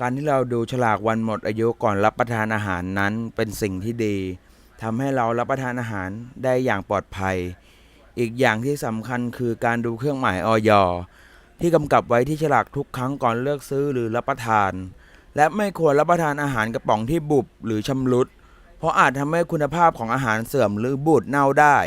การที่เราดูฉลากวันหมดอายุก่อนรับประทานอาหารนั้นเป็นสิ่งที่ดีทำให้เรารับประทานอาหารได้อย่างปลอดภัย อีกอย่างที่สำคัญคือการดูเครื่องหมายออยที่กำกับไว้ที่ฉลากทุกครั้งก่อนเลือกซื้อหรือรับประทาน และไม่ควรรับประทานอาหารกระป๋องที่บุบหรือชำรุด เพราะอาจทำให้คุณภาพของอาหารเสื่อมหรือบูดเน่าได้